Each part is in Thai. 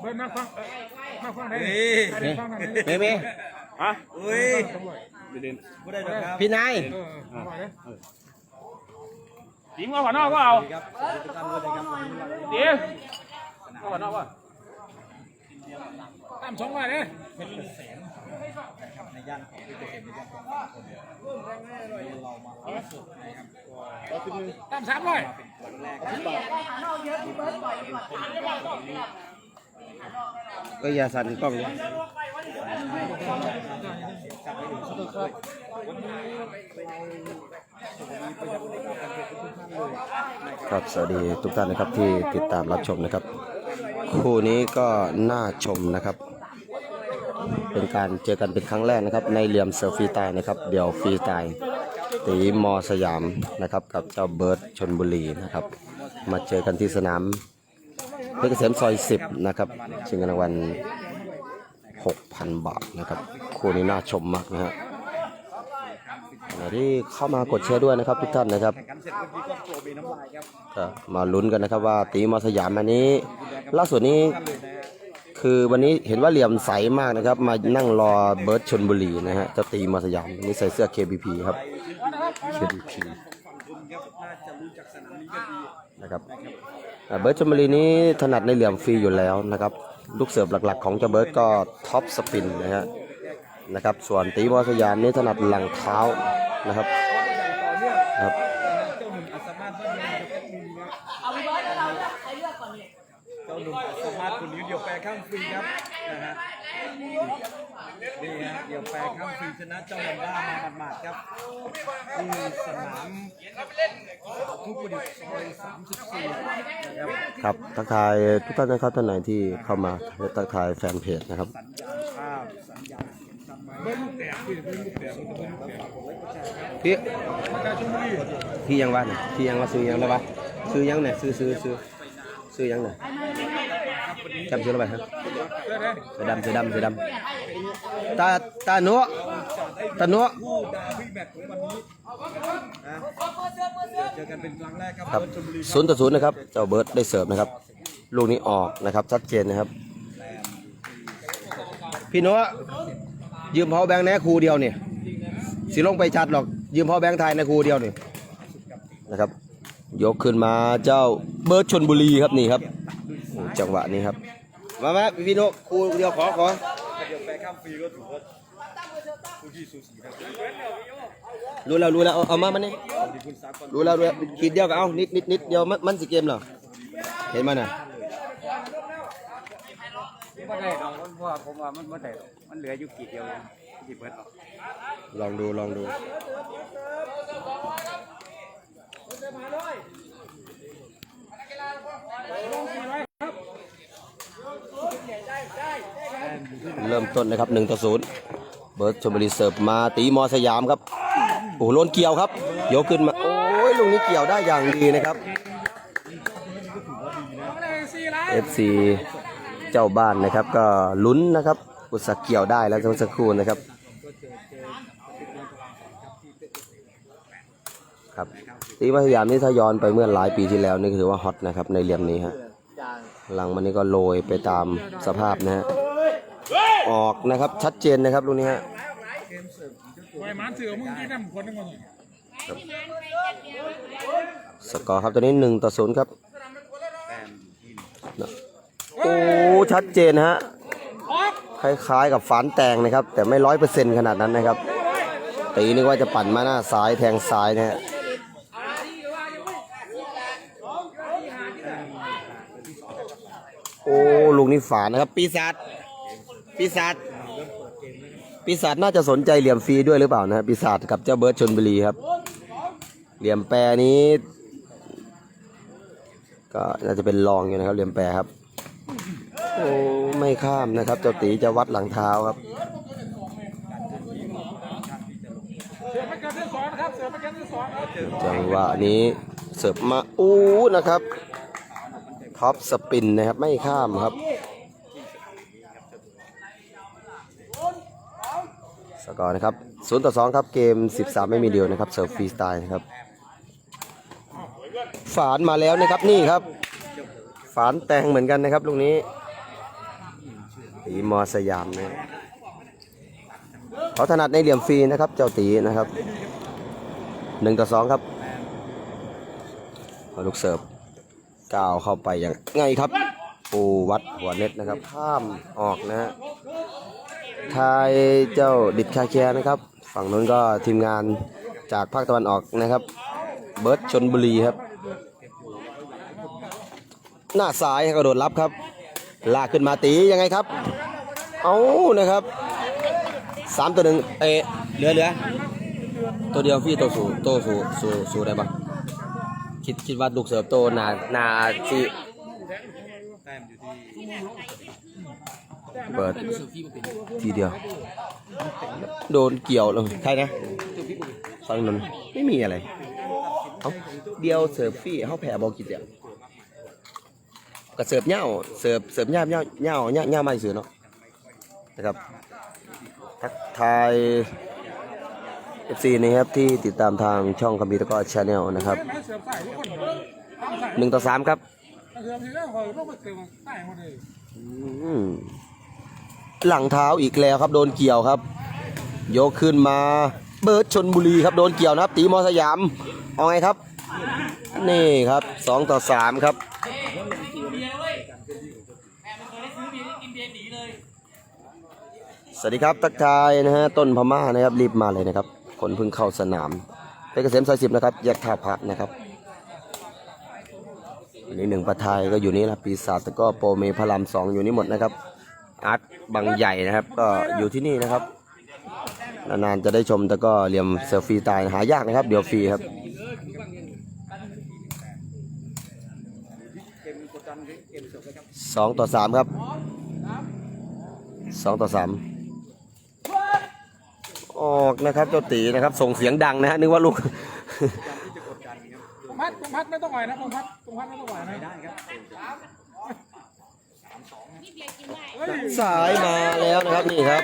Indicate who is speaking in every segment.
Speaker 1: เบิ้ลมาฟังมาฟังได้
Speaker 2: เมย์เมย์
Speaker 1: ฮะ
Speaker 2: อุ้ย
Speaker 1: ไม่ได้หรอกครับ
Speaker 2: พี่นาย
Speaker 1: เออเอาไว้เลย นะครับในย่านของพี่เกิดเหตุในย่านของคนเดียวเรามาล่าสุดนะครับก็เป็ตามสามร้อยเป็นแร
Speaker 2: กที่แบบก็ยาสั่นกล้องเนะ
Speaker 3: ครับสวัสดีทุกท่านนะครับที่ติดตามรับชมนะครับ คู่นี้ก็น่าชมนะครับ เป็นการเจอกันเป็นครั้งแรกนะครับ ในเหลี่ยมเซอร์ฟรีตายนะครับเดี่ยวฟรีตายตีมอสยามนะครับ กับเจ้าเบิร์ดชนบุรีนะครับ มาเจอกันที่สนามเพชรเกษมซอย 10 นะครับชิงเงินรางวัล6,000 บาทนะครับคู่นี้น่าชมมากนะฮะไหนที่เข้ามากดแชร์ด้วยนะครับทุกท่านนะครับมาลุ้นกันนะครับว่าตีมอสยามอันนี้ ล่าสุดนี้ คือวันนี้เห็นว่าเหลี่ยมใสมากนะครับ มานั่งรอเบิร์ดชนบุรีนะฮะเจะตีมอสยามนี่ใส่เสื้อ KBP ครับ KBP นะครับเบิร์ดชนบุรีนี้ถนัดในเหลี่ยมฟรีอยู่แล้วนะครับ ลูกเสิร์ฟหลักๆ ของเจ้าเบิร์ดก็ท็อปสปินนะฮะนะครับ ส่วนตีมอสยามนี่ถนัดหลังเท้านะครับ
Speaker 2: ดี่ยวแปรข้ามฟรีครับนะฮะนี่ฮะเดี่ยวแปรข้ามฟรีชนะเจ้าแลมบ้ามาหมาดๆครับที่สนามทุกประดิษฐ์ซอย34นะครับ
Speaker 3: ครับทักทายทุกท่านนะครับท่านไหนที่เข้ามาทักทายแฟนเพจนะครับ
Speaker 2: ภาพสัญญาณทำไม
Speaker 3: พี่พี่ยังว่าเนี่ยพี่ยังว่าซื้อยังแล้ววะซื้อยังเนี่ยซื้อซื้อซื้อซื้อยังเนี่ย จำซื้อแล้วไปครับเสือดำเสือดำเสือดำตาตาหนัวตาหนัว
Speaker 2: ผู้ดาพี่แมตช์ของวันนี้นะเจอกันเป็นครั้งแรกครับ
Speaker 3: ครับศูนย์ต่อศูนย์นะครับเจ้าเบิร์ดได้เสิร์ฟนะครับ ลูกนี้ออกนะครับชัดเจนนะครับ พี่หนัวยืมพอแบงค์แน่ครูเดียวเนี่ยสิลงไปชัดหรอก ยืมพอแบงค์ไทยในครูเดียวเนี่ยนะครับ ยกขึ้นมาเจ้าเบิร์ดชนบุรีครับนี่ครับ จังหวะนี้ครับ มามาพี่โนครูเดียวขอขอ
Speaker 2: เดี๋ยวแปรข้ามฟรีก็ถือว่าผู้ที่สูสีครับ
Speaker 3: รู้แล้วรู้แล้วเอาเอามามานี่
Speaker 2: ดีคุณสากล
Speaker 3: รู้แล้วรู้แล้วขีดเดียวก็เอานิดนิดนิดเดียวมันมันสิเกมเหรอเห็นมันอะ
Speaker 1: ไม่ได้หรอกเพราะว่าผมว่ามันไม่ได้หรอกมันเหลืออยู่กี่เดียวเองกี่เบิร์ดหรอก
Speaker 3: ลองดูลองดู เริ่มต้นนะครับ1ต่อ0เบิร์ดชมบุรีเสิร์ฟมาตีมอสยามครับโอ้โหโลนเกี่ยวครับยกขึ้นมา โอ้ยลูกนี้เกี่ยวได้อย่างดีนะครับ FC เจ้าบ้านนะครับ ก็ลุ้นนะครับอุตสาเกี่ยวได้แล้วจังสักครู่นะครับครับตีพยายามนี่ถ้าย้อนไปเมื่อหลายปีที่แล้วนี่ถือว่าฮอตนะครับในเหลี่ยมนี้ฮะ ลังมันนี่ก็โรยไปตามสภาพนะฮะออกนะครับชัดเจนนะครับลูกนี้ฮะ
Speaker 1: ไว้มันเสือมึงที่นั่นคนนึงก่อน
Speaker 3: สกอร์ครับตอนนี้หนึ่งต่อศูนย์ครับโอ้ชัดเจนฮะคล้ายๆกับฝานแตงนะครับ แต่ไม่ร้อยเปอร์เซ็นต์ขนาดนั้นนะครับตีนึกว่าจะปั่นมาหน้าซ้ายแทงซ้ายนะฮะ โอ้ลูกนี้ฝานนะครับ ปีศาจปีศาจปีศาจน่าจะสนใจเหลี่ยมฟรีด้วยหรือเปล่านะฮะปีศาจกับเจ้าเบิร์ดชนบุรีครับ เหลี่ยมแปรนี้ ก็น่าจะเป็นรองอยู่นะครับ เหลี่ยมแปรครับโอ้ไม่ข้ามนะครับ เจ้าตีจะวัดหลังเท้าครับ
Speaker 1: เสือไม่เกินที่สองนะครับเสือไม่เกินที่สองครับ
Speaker 3: จังหวะนี้เสิร์ฟมาอู้นะครับ ท็อปสปินนะครับ ไม่ข้ามครับ สกอร์นะครับศูนย์ต่อสองครับเกม 13 ไม่มีเดียวนะครับเสิร์ฟฟรีสไตล์นะครับ ฝานมาแล้วนะครับนี่ครับ ฝานแตงเหมือนกันนะครับลูกนี้ตีมอสยามนะเขาถนัดในเหลี่ยมฟรีนะครับ เจ้าตีนะครับหนึ่งต่อสองครับลูกเสิร์ฟ ก้าวเข้าไปอย่างไงครับ ปูวัดหัวเน็ตนะครับ ข้ามออกนะฮะทายเจ้าดิดคาแคร์นะครับ ฝั่งนู้นก็ทีมงานจากภาคตะวันออกนะครับ เบิร์ดชนบุรีครับ หน้าซ้ายกระโดดรับครับ ลากขึ้นมาตียังไงครับ เอานะครับสามตัวหนึ่งเอเหลือเหลือตัวเดียวพี่โตสูโตสูสูสูได้ปะ คิดคิดว่าลูกเสิร์ฟโตนานาสิ
Speaker 2: แต้มอยู่ที่
Speaker 3: เปิดทีเดียว โดนเกี่ยวลงใครนะฟังนนไม่มีอะไรเาเดียวเสิร์ฟฟี่เขาแผ่บอกกี่เดียวก็เสิร์ฟเหย้าเสิร์ฟเสิร์ฟเหย้าเหย้าเหย้าเหย้าเหย้าไม่ซื้อเนาะนะครับทักทาย FC นะครับที่ติดตามทางช่องคอมพิวเตอร์ก็ชาแนลนะครับหนึ่งต่อสามครับ
Speaker 1: อืมหลั
Speaker 3: งเท้าอีกแล้วครับ โดนเกี่ยวครับ ยกขึ้นมา เบิร์ดชนบุรีครับโดนเกี่ยวนะครับ ตีมอสยาม เอาไงครับ นี่ครับสองต่อสามครับสวัสดีครับทักทายนะฮะต้นพม่านะครับรีบมาเลยนะครับ คนเพิ่งเข้าสนามเป็นเกษมซอยสิบนะครับแยกท่าพระนะครับอันนี้หนึ่งประทายก็อยู่นี่นะปีศาจแต่ก็โปรเมพระรามสองอยู่นี่หมดนะครับอาร์ตบางใหญ่นะครับ ก็อยู่ที่นี่นะครับนานๆจะได้ชมแต่ก็เหลี่ยมเซอร์ฟรีตายหายากนะครับ เดี๋ยวฟรีครับ
Speaker 2: ส
Speaker 3: องต่อสามครับสองต่อสาม ออกนะครับเจ้าตีนะครับ ส่งเสียงดังนะฮะนึกว่าลูก
Speaker 2: การที่จะกดดันครับ
Speaker 1: ตรงพัดตรงพัดไม่ต้องไหวนะตรงพัดตรงพัดไม่ต้องไหวนะ
Speaker 2: ได้ครับ
Speaker 1: เฮ้ย
Speaker 3: สายมาแล้วนะครับนี่ครับ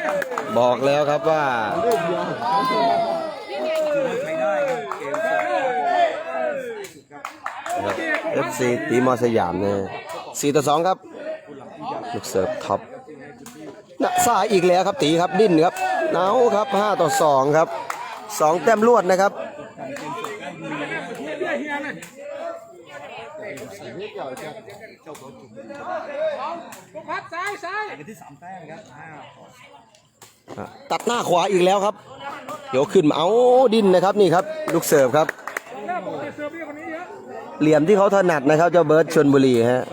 Speaker 3: บอกแล้วครับว่า
Speaker 2: ใช้ได้ครับเกมเสิร์ฟ
Speaker 3: นะครับ FC ตีมอสยามเนี่ยสี่ต่อสองครับ ลูกเสิร์ฟท็อปนะสายอีกแล้วครับตีครับดิ้นครับ เนาครับห้าต่อสองครับสองแต้มรวดนะครับ
Speaker 1: ตัด
Speaker 2: ห
Speaker 3: น้าขวาอีกแล้วครับ เดี๋ยวขึ้นมาเอาดินนะครับนี่ครับ ลูกเสิร์ฟครับ
Speaker 1: เสือพี่คนนี้เยอะ
Speaker 3: เหลี่ยมที่เขาถนัดนะครับ เจ้าเบิร์ดชนบุรีฮะ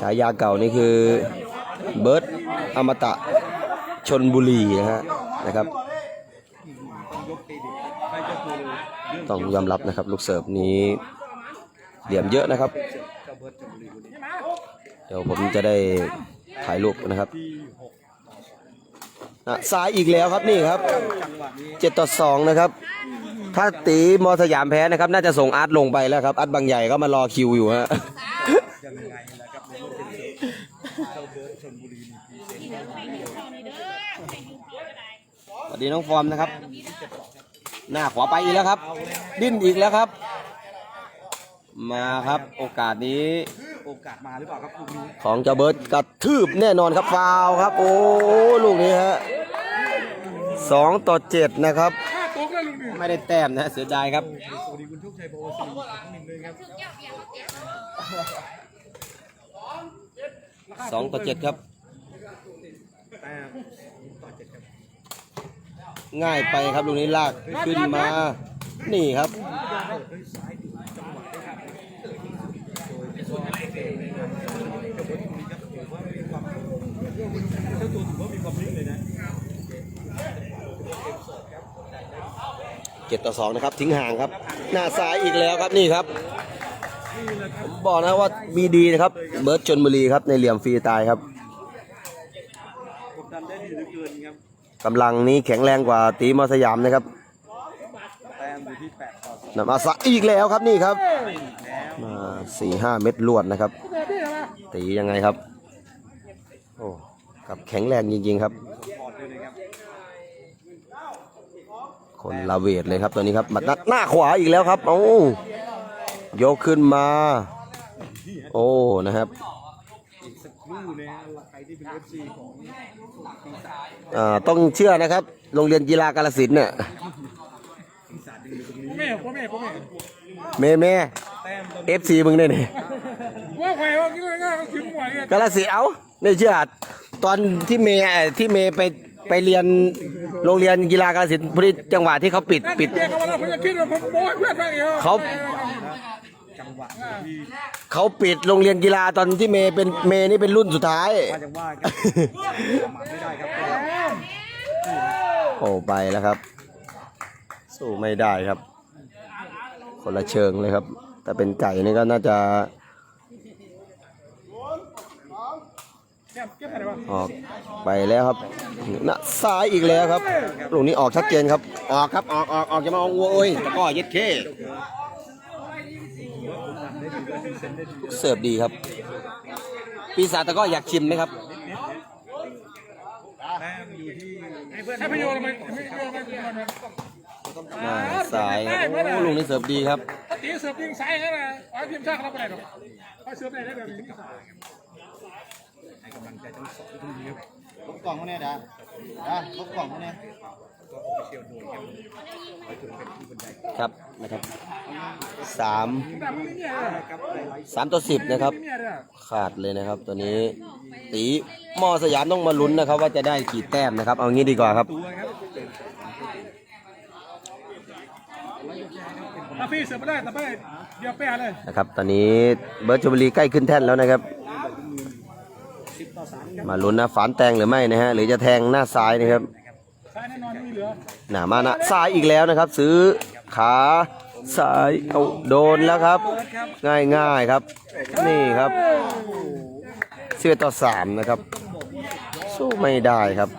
Speaker 3: ฉายาเก่านี่คือเบิร์ดอมตะ ชนบุรีนะฮะนะครับ
Speaker 2: ต้อง
Speaker 3: ยอมรับนะครับลูกเสิร์ฟนี้เหลี่ยมเยอะนะครับ
Speaker 2: เดี๋
Speaker 3: ยวผมจะได้ถ่ายรูปนะครับ
Speaker 2: ที่หก
Speaker 3: อะซ้ายอีกแล้วครับนี่ครับเจ็ดต่อสองนะครับ ถ้าตีมอสยามแพ้นะครับ น่าจะส่งอาร์ตลงไปแล้วครับอาร์ตบางใหญ่ก็มารอคิวอยู่ฮะ วัสดีน้องฟอร์มนะครับ หน้าขวาไปอีกแล้วครับ ดิ้นอีกแล้วครับ มาครับโอกาสนี้
Speaker 2: โอกาสมาหรือเปล่าครับลูกนี้
Speaker 3: ของเจ้าเบิร์ดกระทืบแน่นอนครับฟาวครับ โอ้ลูกนี้ฮะสองต่อเจ็ดนะครับ ไม่ได้แต้มนะเสียดายครับ
Speaker 2: สวัสดีคุณทุกชัยโบสี่ของหนึ่งเลยครับ
Speaker 3: สองต่อเจ็ดครับ
Speaker 2: แต้มต่อเจ็ดครับ
Speaker 3: ง่ายไปครับลูกนี้ลากขึ้นมา นี่ครับ
Speaker 2: เจ้าตัวถือว่ามีความนิ่งเลยนะ
Speaker 3: เจ็ดต่อสองนะครับ ทิ้งห่างครับ หน้าซ้ายอีกแล้วครับนี่ครับผมบอกนะว่ามีดีนะครับ เบิร์ดชนบุรีครับในเหลี่ยมฟรีตายครับ
Speaker 2: กดดันได้ดีเหลือเกินครับ
Speaker 3: กำลังนี้แข็งแรงกว่าตีมอสยามนะครับ
Speaker 2: แต้มอยู่ที่แปดต่อสอง
Speaker 3: นำมาสะอีกแล้วครับนี่ครับมาสี่ห้าเม็ดลวดนะครับ ตียังไงครับโอ้กับแข็งแรงจริง ๆ ครับ
Speaker 2: พอร์ตด้วยนะครับ
Speaker 3: คนละเวทเลยครับตัวนี้ครับหมัดหน้าหน้าขวาอีกแล้วครับเอ้ายกขึ้นมา โอ้นะครับ
Speaker 2: กสักครู่นะฮะใครที่เป็น FC ของปีศาจ
Speaker 3: อ่าต้องเชื่อนะครับ โรงเรียนกีฬากาลสินธุ์เนี่ย
Speaker 2: ปีศาจดึงอยู่ตรงนี้
Speaker 1: แม่พ่อแม่พ่อแม่
Speaker 3: เมเม
Speaker 2: แต้มตอน
Speaker 3: เอฟซีมึงเนี่ยนี่
Speaker 1: ว่าใครว่าคิดง่ายๆก็ถึงหวยกัน
Speaker 3: กาลสินธุ์เอ้าไม่เชื่อตอนที่เมย์ที่เมย์ไปไปเรียนโรงเรียนกีฬากาลสินธุ์พอดีจังหวะที่เขาปิด
Speaker 1: นั่น
Speaker 3: ปิด
Speaker 1: เจ๊เขาว่าผมจะคิดว่าผมโม้ให้เพื่อนฟังเอง
Speaker 3: เขา
Speaker 2: จังหวะที่
Speaker 3: เขาปิดโรงเรียนกีฬาตอนที่เมย์เป็นเมย์นี่เป็นรุ่นสุดท้าย
Speaker 2: ว่าจังว่าครับประมาทไม่ได้ครับ
Speaker 3: โอ้ไปแล้วครับ สู้ไม่ได้ครับ คนละเชิงเลยครับ แต่เป็นไก่นี่ก็น่าจะ
Speaker 1: เก็บเก็บอะไรวะ
Speaker 3: ออกไปแล้วครับนะซ้ายอีกแล้วครับลูกนี้ออกชัดเจนครับ ออกครับ ออกออกออกจะมาเอาวัวโอ้ยแต่ก็เย็ดเข้ เสิร์ฟดีครับ ปีศาจแต่ก็อยากชิมไหมครับ
Speaker 2: แต้มอยู่ที่
Speaker 1: ให้ประโยชน์ทำไมไม่ประโยชน์ทำไมคุณมัน
Speaker 3: มาสายครับโอ้ลูกนี้เสิร์ฟดีครับ
Speaker 1: ถ้าตีเสือยิงซ้ายนั่นแหละไอ้ทีมชาติเขาไม่ได้หรอกเขาเสือได้ได้แบบนี้
Speaker 2: ให้กำลังใจทั้งสองทีมครับ
Speaker 4: ลบกล่องมาเนี่ยดาดาลบกล่องมาเนี่ย
Speaker 2: ก็ออฟฟิเชียลโดยครับไว้ถึงเป็นที่บรรยาย
Speaker 3: ครับนะครับสาม
Speaker 1: แต่มึงนี่เนี่ย
Speaker 2: ครับไฮไลท์
Speaker 3: สามต่อสิบนะครับ
Speaker 1: เนี่ยเนี่ย
Speaker 3: ขาดเลยนะครับตัวนี้ ตีมอสยามต้องมาลุ้นนะครับ ว่าจะได้กี่แต้มนะครับ เอางี้ดีกว่าครับ
Speaker 2: ตัวครับ
Speaker 1: ถ้าพี่เสือไม่ได้แต่ไม่เดี๋ยวแป้เลย
Speaker 3: นะครับ ตอนนี้เบิร์ดชลบุรีใกล้ขึ้นแท่นแล้วนะครับ
Speaker 2: สิบต่อสา มา
Speaker 3: ลุ้นนะฝานแตงหรือไม่นะฮะหรือจะแทงหน้าซ้ายนะครับ
Speaker 1: ซ้ายแน่นอนไม่เห
Speaker 3: นามานะซ้ายอีกแล้วนะครับ ซื้อขาซ้ายเอาโดนแล้วครับ ง่ายง่ายครับ นี่ครับเสื้อต่อสามนะครับ สู้ไม่ได้ครับ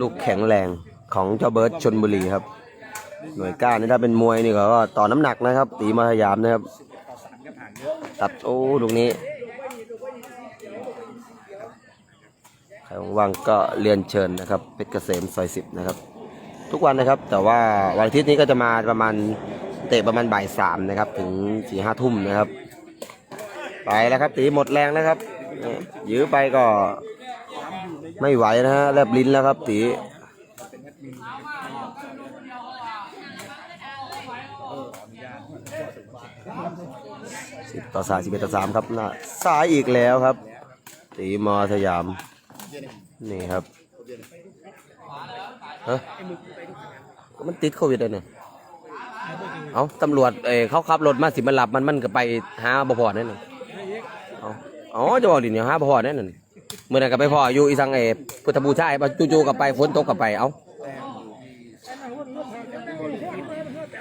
Speaker 3: ลูกแข็งแรงของเจ้าเบิร์ดชนบุรีครับ หน่วยก้านนี่ถ้าเป็นมวยนี่ก็ต่อน้ำหนักนะครับ ตีมาพยายามนะครับ
Speaker 2: ต่อสามครับผ่านเยอะ
Speaker 3: ตัดโอ้ลูกนี้ ใครว่างก็เรียนเชิญนะครับเพชรเกษมซอยสิบนะครับ ทุกวันนะครับ แต่ว่าวันอาทิตย์นี้ก็จะมาประมาณเตะประมาณบ่ายสามนะครับ ถึงสี่ห้าทุ่มนะครับ ไปแล้วครับตีหมดแรงนะครับยื้อไปก็ไม่ไหวนะฮะแลบลิ้นแล้วครับตีสิบต่อสามสิบเอ็ดต่อสามครับน้าซ้ายอีกแล้วครับ ตีมอสยาม นี่ครับฮะมันติดโควิดเลยเนี่ยเอาตำรวจเอเขาขับรถมาสิมาหลับมันมันก็ไปหาบ่พอนั่นน่ะเอาอ๋อจะบอกดิเนี่ยหาบ่พอนั่นน่ะเมื่อนั้นก็ไปพออยู่อีสังเอพุทธบูชาไอ้จู่ๆก็ไปฝนตกก็ไปเอา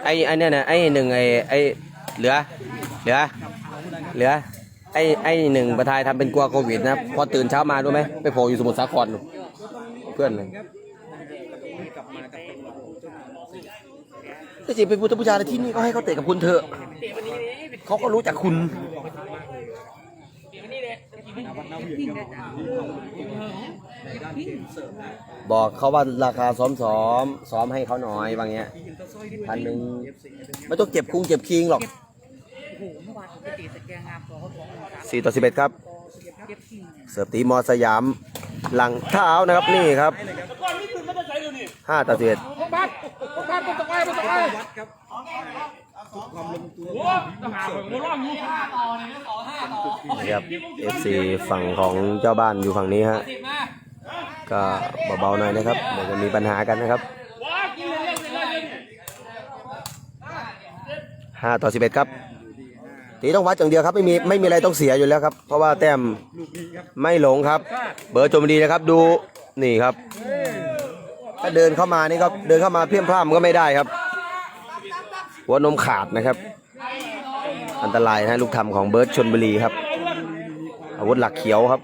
Speaker 3: ไอ้ไอ้เนี่ยนะไอ้หนึ่งไอ้ไอ้เหลือเหลือเหลือ ไอ้ไอ้หนึ่งประทายทำเป็นกลัวโควิดนะพอตื่นเช้ามารู้ไหมไปโผล่อยู่สมุทรสาครนู่นเพื่อนเลย
Speaker 2: กลับมากับเป็น
Speaker 3: แต่จริงเป็นพุทธบูชาที่นี่ก็ให้เขาเตะกับคุณเถอะเขาก็รู้จักคุณ
Speaker 2: บ
Speaker 3: อกเขาว่าราคาซ้อมซ้อมซ้อมให้เขาหน่อยบางเงี้ย
Speaker 2: ที่อินเตอร์ซอยด้วย
Speaker 3: พันหนึ่งไม่ต้องเก็บคุงเก็บคิงหรอก
Speaker 5: โอ้โหเมื่อวานผมไปตีสแกนงามตัวเขาสองหมื่นสาม
Speaker 3: 4ต่อ11ครับ
Speaker 5: เก็บคิง
Speaker 3: เสิร์ฟตีมอสยาม หลังเท้านะครับนี่ครับ5ต่อ11
Speaker 1: ผมบัดผมบัดผมต้องไปผมต้องไป
Speaker 2: วัดครับความลงตัว
Speaker 1: โอ้ต้องหาผมร้องอยู่
Speaker 3: นี่ครับ FC ฝั่งของเจ้าบ้านอยู่ฝั่งนี้ฮะก็เบาๆหน่อยนะครับเดี๋ยวจะมีปัญหากันนะครับ
Speaker 1: ว้ากินเลยเลยเลยเลย
Speaker 3: 5ต่อ11ครับ ตีต้องวัดอย่างเดียวครับไม่มีไม่มีอะไรต้องเสียอยู่แล้วครับ เพราะว่าแต้มไม่หลงครับ เบอร์โจมดีนะครับดูนี่ครับ ถ้าเดินเข้ามานี่ก็เดินเข้ามาเพี้ยมพร่ำก็ไม่ได้ครับหัวนมขาดนะครับ อันตรายนะลูกทำของเบิร์ดชนบุรีครับ อาวุธหลักเขียวครับ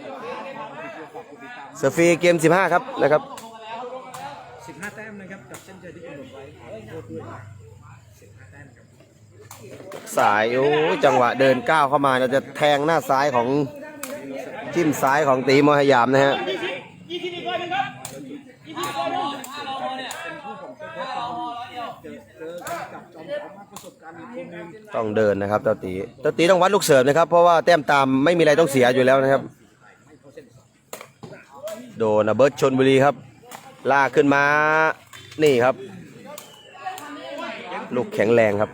Speaker 1: เก็บอะไรนี่
Speaker 3: เซอร์ฟรีเกม 15 ครับนะครับ
Speaker 2: 15แต้มนะครับกับเส้นใจที่กำหนดไว้ขอโทษด้วย15แต้มครับ
Speaker 3: สายโอ้ยจังหวะเดินก้าวเข้ามาเราจะแทงหน้าซ้ายของจิ้มซ้ายของตีมอหยามนะฮะ
Speaker 1: ยี่สิบอีกคนหนึงครับยี่สิบอีกคนหนึง
Speaker 3: ต้องเดินนะครับเจ้าตีเจ้าตีต้องวัดลูกเสิร์ฟนะครับ เพราะว่าแต้มตามไม่มีอะไรต้องเสียอยู่แล้วนะครับ โดนเบิร์ตชนบุรีครับ ลากขึ้นมา นี่ครับ ลูกแข็งแรงครับ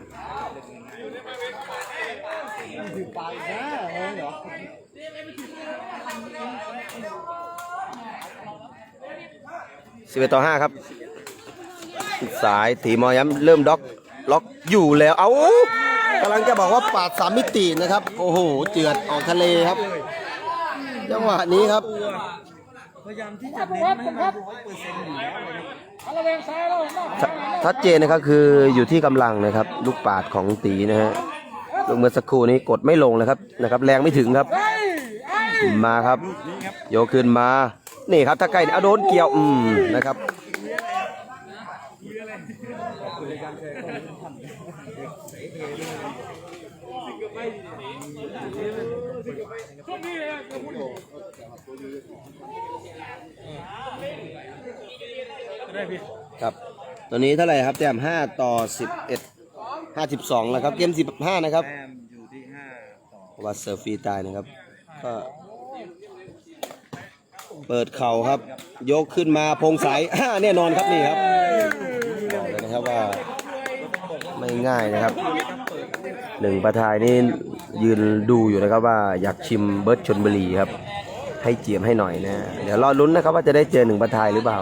Speaker 3: สิบเอ็ดต่อห้าครับ สายถีมอย้ำเริ่มด็อกล็อกอยู่แล้ว เอากำลังจะบอกว่าปาดสามมิตินะครับ โอ้โห เจือดออกทะเลครับ จังหวะนี้ครับ
Speaker 2: พยายามที่จะเน้นให้มันร้อยเปอร์เซ็นต์อยู่แล้วเลยครับ
Speaker 1: เอาระเวงซ้ายแล้วนอก
Speaker 3: ชชัดเจนนะครับคืออยู่ที่กำลังนะครับ ลูกปาดของตีนะฮะลูกเมื่อสักครู่นี้กดไม่ลงนะครับนะครับ แรงไม่ถึงครับ มาครับ โยกขึ้นมา นี่ครับถ้าใกล้เอาโดนเกี่ยวอืมนะครับ
Speaker 1: ช่วงนี้เลยนะคุณได้พี่
Speaker 3: ครับ ตอนนี้เท่าไหร่ครับแต้ม5ต่อ11 52แล้วครับ เกม15นะครับ
Speaker 2: แต้มอยู่ที่ห้าต่อ
Speaker 3: วัดเซอร์ฟรีตายนะครับ ก็เปิดเข่าครับ ยกขึ้นมาพงสายอ่าแน่นอนครับนี่ครับบอกเลยนะครับว่าไม่ง่ายนะครับหนึ่งประทายนี่ยืนดูอยู่นะครับว่าอยากชิมเบิร์ดชนบุรีครับ ให้เจียมให้หน่อยนะ เดี๋ยวรอลุ้นนะครับว่าจะได้เจอหนึ่งประทายหรือเปล่า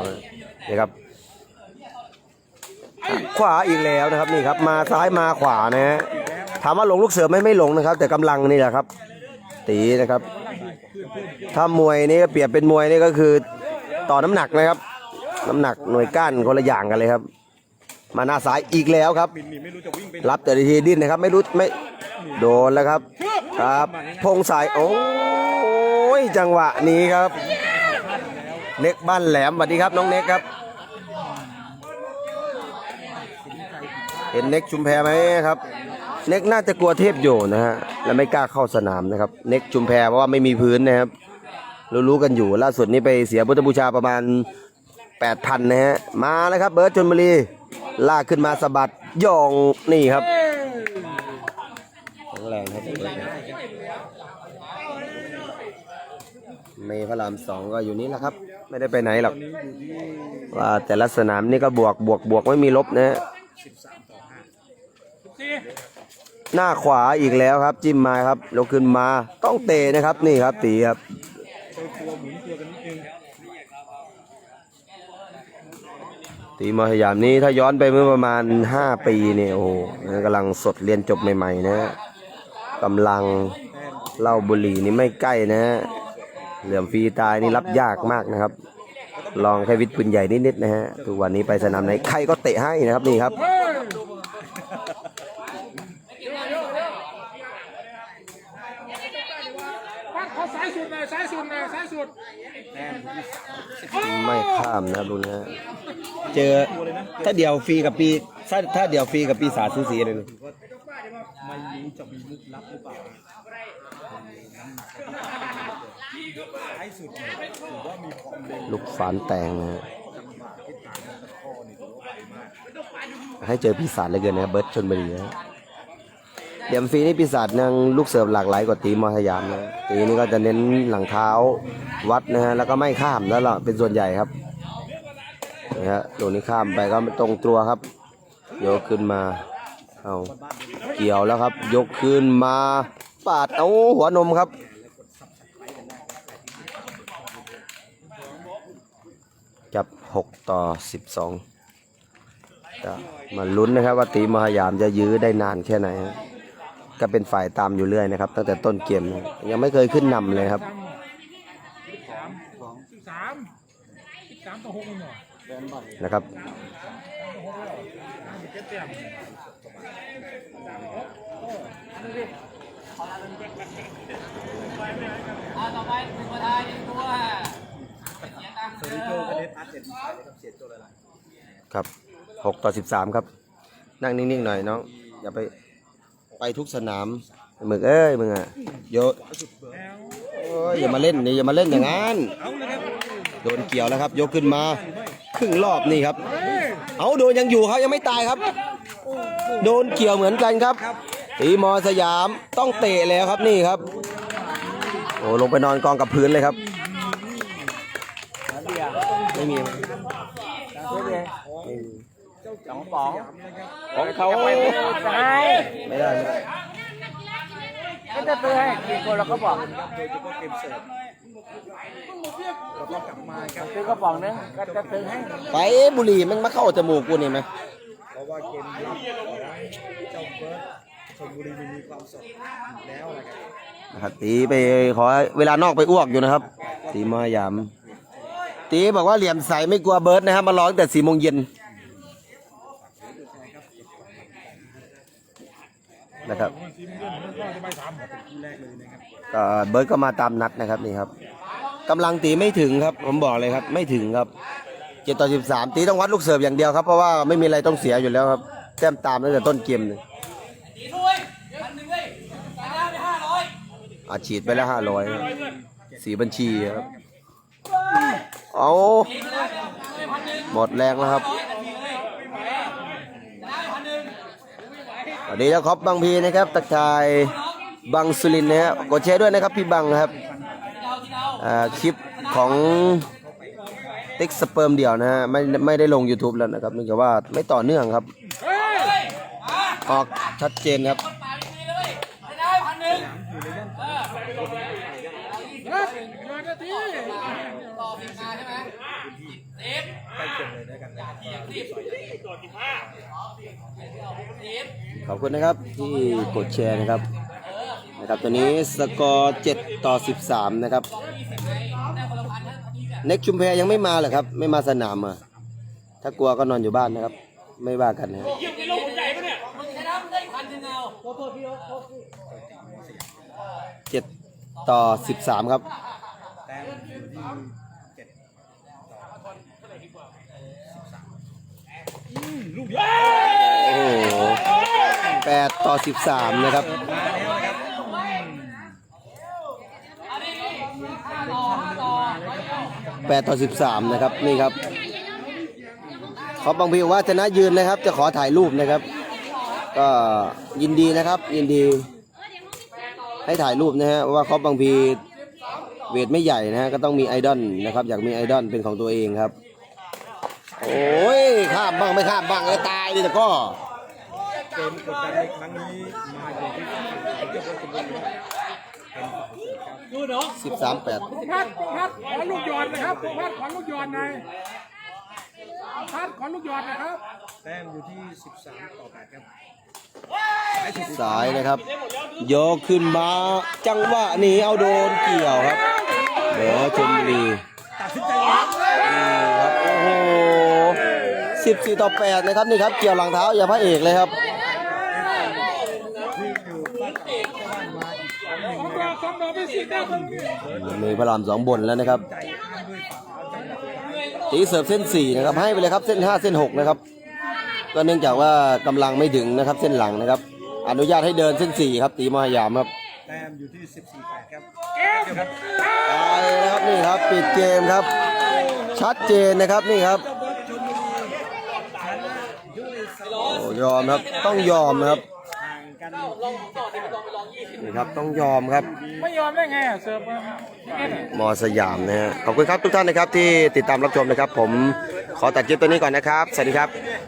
Speaker 3: นะครับ ขวาอีกแล้วนะครับนี่ครับ มาซ้ายมาขวานะฮะถามว่าหลงลูกเสือไหม่ไม่หลงนะครับ แต่กำลังนี่แหละครับ ตีนะครับ ถ้ามวยนี่ก็เปรียบเป็นมวยนี่ก็คือต่อน้ำหนักนะครับ น้ำหนักหน่วยก้านคนละอย่างกันเลยครับ มาหน้าซ้ายอีกแล้วครับ
Speaker 2: รั
Speaker 3: บแต่ทีดิ้นนะครับ ไม่รู้ไม่โดนแล้วครับ ครับพงสายโอ้ยจังหวะนี้ครับ เน็กบ้านแหลมสวัสดีครับน้องเน็กครับ เห็นเน็กชุมแพไหมครับ เน็กน่าจะกลัวเทพโยนะฮะ และไม่กล้าเข้าสนามนะครับ เน็กชุมแพเพราะว่าไม่มีพื้นนะครับ รู้ๆกันอยู่ ล่าสุดนี้ไปเสียพุทธบูชาประมาณ8,000นะฮะ มาแล้วครับ เบิร์ดชนบุรี ลากขึ้นมาสะบัดย่องนี่ครับแข็งแรงครับเบิร์ดครับ เมย์พระรามสองก็อยู่นี่แหละครับ ไม่ได้ไปไหนหรอก ว่าแต่ละสนามนี่ก็บวกบวกบวกไม่มีลบนะฮะ หน้าขวาอีกแล้วครับ จิ้มมาครับยกขึ้นมาต้องเตะนะครับนี่ครับตีครับ
Speaker 2: ตีมา
Speaker 3: พยามนี้ถ้าย้อนไปเมื่อประมาณ 5 ปีเนี่ยโอ้โหกำลังสดเรียนจบใหม่ ๆ นะกำลังเล้าบุหรี่นี่ไม่ใกล้นะเหลื่อมฟรีตายนี่รับยากมากนะครับ ลองแค่วิทย์ปืนใหญ่นิดๆนะฮะทุกวันนี้ไปสนามไหนใครก็เตะให้นะครับนี่ครับ
Speaker 1: ปักขอสายสุดหน่อยสายสุดหน่อยสายสุด
Speaker 3: ไม่ข้ามนะครับดูนะฮะเจอถ้าเดี่ยวฟรีกับปีถ้าถ้าเดี่ยวฟรีกับปีศาจสูสีเลยนะ
Speaker 2: ไม่รู้จะมีมุกลับหรือเปล่าท้ายสุดเนี่ยถือว่ามีความเร็ว
Speaker 3: ลูกฝานแตงนะฮะให้เจอปีศาจเหลยเกินนะครับเบิร์ดชนบุรีนะ เดี่ยมฟรีนี่ปีศาจยังลูกเสิร์ฟหลากหลายกว่าตีมอสยามนะตีนี่ก็จะเน้นหลังเท้าวัดนะฮะแล้วก็ไม่ข้ามแล้วล่ะเป็นส่วนใหญ่ครับนะฮะโดนนี้ข้ามไปก็ตรงตัวครับยกขึ้นมาเอาเกี่ยวแล้วครับ ยกขึ้นมาปาดเอาหัวนมครับกับ 6 ต่อ 12 มาลุ้นนะครับว่าตีมหายามจะยื้อได้นานแค่ไหนฮะ ก็เป็นฝ่ายตามอยู่เรื่อยนะครับ ตั้งแต่ต้นเกมนะยังไม่เคยขึ้นนำเลยครับ
Speaker 1: สิบสามสิบสามต่อหกเองเหรอ
Speaker 3: นะครับ
Speaker 1: เจ็ดแต้ม
Speaker 2: เซอร์โจกระเด็นอาร์ตเจ็ดสิบสามนะครับเสียโจเลยล่ะ
Speaker 3: ครับ6ต่อ13ครับ นั่งนิ่งๆหน่อยน้องอย่าไป ไปทุกสนามมึกเอ้ยมึงอะโยโอ้ยอย่ามาเล่นนี่อย่ามาเล่นอย่างนั้นโดนเกี่ยวแล้วครับ ยกขึ้นมา ครึ่งรอบนี่ครับ เอาโดนยังอยู่ครับยังไม่ตายครับ โดนเกี่ยวเหมือนกันครับตีมอสยามต้องเตะแล้วครับนี่ครับโอ้ลงไปนอนกองกับพื้นเลยครับไม่มีไม่มี
Speaker 1: สองป๋องของเขาใช่
Speaker 3: ไม่ได้ไม่ได้
Speaker 1: ก็จะซื้อให้กี่คนเราก็บอก
Speaker 2: ครับโดยเฉพาะเกมเสิร์ฟเราก็กลับมาครับ
Speaker 1: ซื้อกระป๋องนึงก็จะซื้อให้
Speaker 3: ไปบุหรี่มันมาเข้าจมูกกูนี่ไหม
Speaker 2: เพราะว่าเกมนี้เจ้าเบิร์ดชลบุรีมันมีความสดอยู่แล้วนะครับ
Speaker 3: นะครับตีไปขอเวลานอกไปอ้วกอยู่นะครับตีมายามตีบอกว่าเหลี่ยมใสไม่กลัวเบิร์ดนะครับ มาร้องแต่สี่โมงเย็น นะครับ
Speaker 2: เบ
Speaker 3: ก็เบิร์ดก็มาตามนัดนะครับนี่ครับกำลังตีไม่ถึงครับ ผมบอกเลยครับ ไม่ถึงครับเจ็ดต่อสิบสามตีต้องวัดลูกเสิร์ฟอย่างเดียวครับเพราะว่าไม่มีอะไรต้องเสียอยู่แล้วครับแต้มตามตั้งแต่ต้นเกมเลยอาฉีดไปแล้วห้าร้อยสีบัญชีครับเอาหมดแรงแล้วครับส วัสดีเจ้าครอบบางพีนะครับตะกายบังสุรินนะฮะกดแชร์ด้วยนะครับพี่บังครับอ่าคลิปของติ๊กสเปิร์มเดี่ยวนะฮะไม่ไม่ได้ลง YouTube แล้วนะครับเนื่องจากว่าไม่ต่อเนื่องครับ ออกชัดเจนครับ
Speaker 2: ใกล้เคียงเลยด้วยกันนะครับ
Speaker 3: ขอบคุณนะครับที่กดแชร์นะครับนะครับตอนนี้สกอร์7ต่อ 13 นะครับ เน็กชุมแพยังไม่มาเหรอครับ ไม่มาสนามอะถ้ากลัวก็นอนอยู่บ้านนะครับ ไม่ว่ากันนะครับเจ็ดต่อ 13 ครับ
Speaker 2: แต้มอยู่ที่เจ็ด
Speaker 3: โอ้โหแปดต่อ13นะครับ
Speaker 2: มาแล้วนะครับ
Speaker 3: แปดต่อสิบสามนะครับ นี่ครับ เขาบางพีบอกว่าชนะยืนนะครับ จะขอถ่ายรูปนะครับ ก็ยินดีนะครับ ยินดี ให้ถ่ายรูปนะฮะว่าเขาบางพีเวทไม่ใหญ่นะฮะก็ต้องมีไอดอลนะครับ อยากมีไอดอลเป็นของตัวเองครับ โอ้ยข้ามบ้างไม่ข้ามบ้างเลยตายดิแต่ก็
Speaker 2: เกมกดดันในครั้งนี้มาอยู่ที่เจ้าเบิร์ดชลบุรีครับ
Speaker 3: สิบสามแปด
Speaker 1: พัดพัดขอลูกหยอดนะครับพัดขอลูกหยอดหน่อยพัดขอลูกหยอดนะครับ
Speaker 2: แต้มอยู่ที่13ต่อ8ครับ
Speaker 3: สายนะครับโยกขึ้นมาจังหวะนี้เอาโดนเกี่ยวครับเดี๋ยวชมบุรี
Speaker 2: ตัดสินใจครับ
Speaker 3: ครับโอ้โหสิบสี่ต่อแปดนะครับนี่ครับ เกี่ยวหลังเท้าอย่าพระเอกเลยครับ
Speaker 2: ที่อยู่บ้านเอกบ้านมาอีกครั้งหนึ่งนะครับ
Speaker 1: สองดอกไปสี่แต้ม
Speaker 3: มีพระรามสองบนแล้วนะครับ
Speaker 2: ใจข้ามด้วยฝ่าเท้าจังหวะสุดท้าย
Speaker 3: ตีเสิร์ฟเส้นสี่นะครับ ให้ไปเลยครับเส้นห้าเส้นหกนะครับ ก็เนื่องจากว่ากำลังไม่ถึงนะครับเส้นหลังนะครับ อนุญาตให้เดินเส้นสี่ครับ ตีมหยามครับ
Speaker 2: แต้มอยู่ที่ 14 8 ครับ
Speaker 3: ไปนะครับนี่ครับ ปิดเกมครับ ชัดเจนนะครับนี่ครับ
Speaker 2: เจ้าเบิร์ดชลบุรีชนะด้วยสกอร์
Speaker 3: โอ้ ยอมครับ ต้องยอมนะครับ
Speaker 2: ห่างกัน
Speaker 3: นี่ครับ ต้องยอมครับ
Speaker 1: ไม่ยอมได้ไงเสิร์ฟมา
Speaker 3: มอสยามนะฮะขอบคุณครับทุกท่านนะครับที่ติดตามรับชมนะครับ ผมขอตัดคลิปตัวนี้ก่อนนะครับ สวัสดีครับ